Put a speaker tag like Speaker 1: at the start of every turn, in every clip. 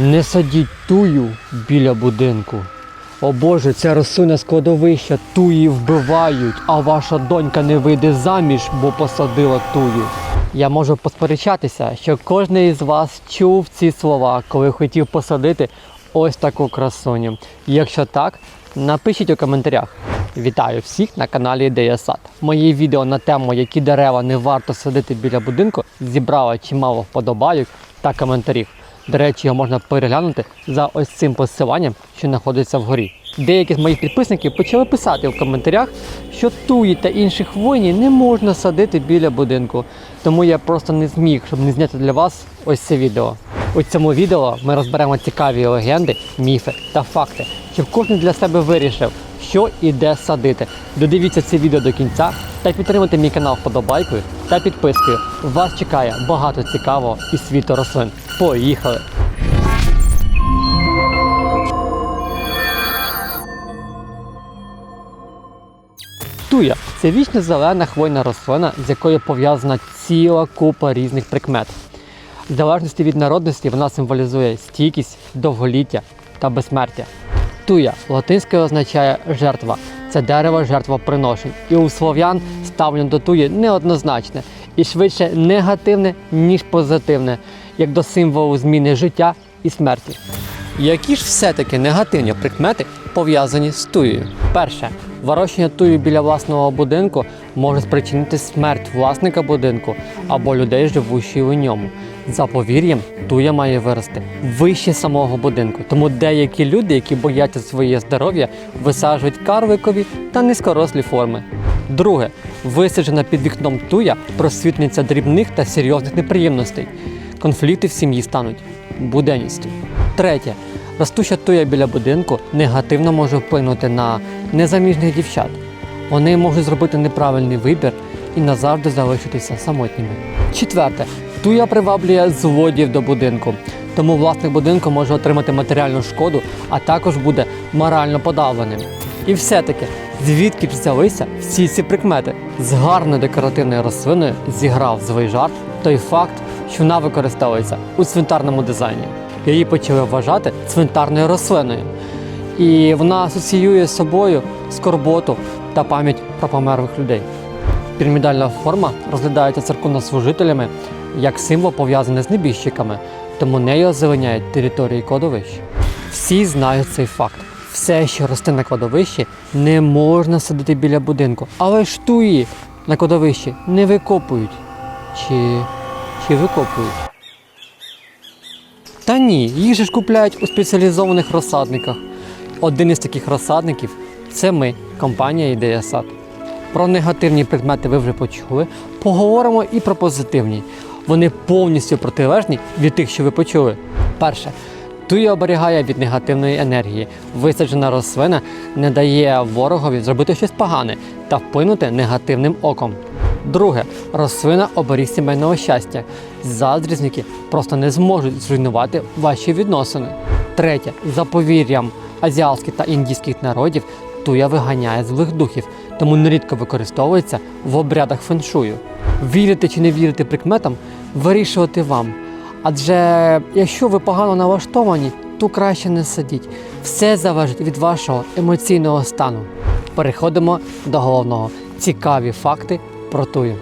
Speaker 1: Не садіть тую біля будинку. О Боже, ця рослина складовища туї вбивають, а ваша донька не вийде заміж, бо посадила тую. Я можу посперечатися, що кожен із вас чув ці слова, коли хотів посадити ось таку красуню. Якщо так, напишіть у коментарях. Вітаю всіх на каналі Ідея Сад. Моє відео на тему, які дерева не варто садити біля будинку, зібрало чимало вподобайок та коментарів. До речі, його можна переглянути за ось цим посиланням, що знаходиться вгорі. Деякі з моїх підписників почали писати в коментарях, що туї та інших воїнів не можна садити біля будинку. Тому я просто не зміг, щоб не зняти для вас ось це відео. У цьому відео ми розберемо цікаві легенди, міфи та факти, щоб кожен для себе вирішив, що і де садити. Додивіться це відео до кінця та підтримуйте мій канал вподобайкою та підпискою. Вас чекає багато цікавого із світу рослин. Поїхали! Туя це вічно зелена хвойна рослина, з якою пов'язана ціла купа різних прикмет. В залежності від народності вона символізує стійкість, довголіття та безсмертя. Туя латинською означає жертва. Це дерево жертвоприношень. І у слов'ян ставлення до туї неоднозначне і швидше негативне, ніж позитивне, як до символу зміни життя і смерті. Які ж все-таки негативні прикмети пов'язані з туєю? Перше, вирощення туї біля власного будинку може спричинити смерть власника будинку або людей, живущих у ньому. За повір'ям, туя має вирости вище самого будинку. Тому деякі люди, які бояться своє здоров'я, висаджують карликові та низькорослі форми. Друге, висаджена під вікном туя просвітниця дрібних та серйозних неприємностей. Конфлікти в сім'ї стануть буденністю. Третє. Ростуща туя біля будинку негативно може вплинути на незаміжних дівчат. Вони можуть зробити неправильний вибір і назавжди залишитися самотніми. Четверте. Туя приваблює злодіїв до будинку, тому власник будинку може отримати матеріальну шкоду, а також буде морально подавленим. І все-таки, звідки взялися всі ці прикмети? З гарною декоративною рослиною зіграв свій жарт той факт, що вона використовується у цвинтарному дизайні. Її почали вважати цвинтарною рослиною. І вона асоціює з собою скорботу та пам'ять про померлих людей. Пірамідальна форма розглядається церковнослужителями як символ пов'язаний з небіжчиками, тому нею озеленяють території кладовищ. Всі знають цей факт. Все, що росте на кладовищі, не можна садити біля будинку, але ж туї на кладовищі не викопують. Чи, чи викопують? Та ні, їх же ж купляють у спеціалізованих розсадниках. Один із таких розсадників це ми, компанія Ідея Сад. Про негативні предмети ви вже почули. Поговоримо і про позитивні. Вони повністю протилежні від тих, що ви почули. Перше, туя оберігає від негативної енергії. Висаджена рослина не дає ворогові зробити щось погане та вплинути негативним оком. Друге, рослина оберіг сімейного щастя. Заздрізники просто не зможуть зруйнувати ваші відносини. Третє, за повір'ям азіатських та індійських народів, туя виганяє злих духів, тому нерідко використовується в обрядах феншую. Вірити чи не вірити прикметам вирішувати вам. Адже якщо ви погано налаштовані, то краще не сидіть. Все залежить від вашого емоційного стану. Переходимо до головного. Цікаві факти про тую.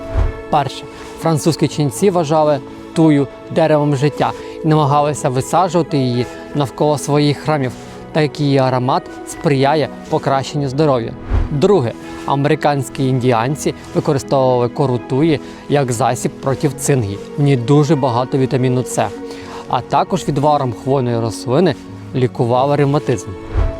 Speaker 1: Перше, французькі ченці вважали тую деревом життя і намагалися висаджувати її навколо своїх храмів, так її аромат сприяє покращенню здоров'я. Друге, американські індіанці використовували кору туї як засіб проти цингі. В ній дуже багато вітаміну С, а також відваром хвойної рослини лікували ревматизм.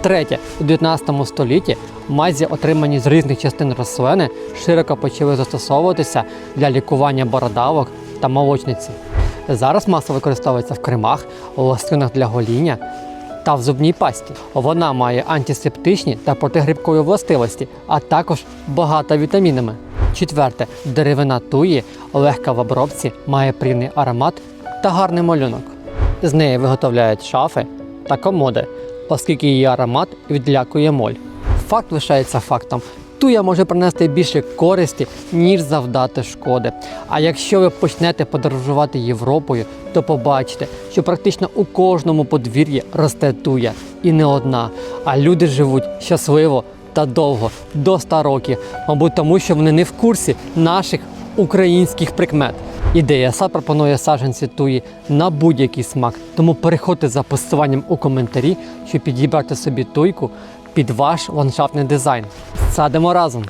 Speaker 1: Третє, у 19 столітті мазі, отримані з різних частин рослини, широко почали застосовуватися для лікування бородавок та молочниці. Зараз масово використовується в кремах, лосинах для гоління та в зубній пасті. Вона має антисептичні та протигрибкові властивості, а також багата вітамінами. Четверте, деревина туї легка в обробці, має пріний аромат та гарний малюнок. З неї виготовляють шафи та комоди, оскільки її аромат відлякує моль. Факт лишається фактом. Туя може принести більше користі, ніж завдати шкоди. А якщо ви почнете подорожувати Європою, то побачите, що практично у кожному подвір'ї росте туя. І не одна. А люди живуть щасливо та довго, до 100 років, мабуть, тому що вони не в курсі наших українських прикмет. Ідея сад пропонує саджанці туї на будь-який смак, тому переходьте за посиланням у коментарі, щоб підібрати собі туйку під ваш ландшафтний дизайн. Садимо разом!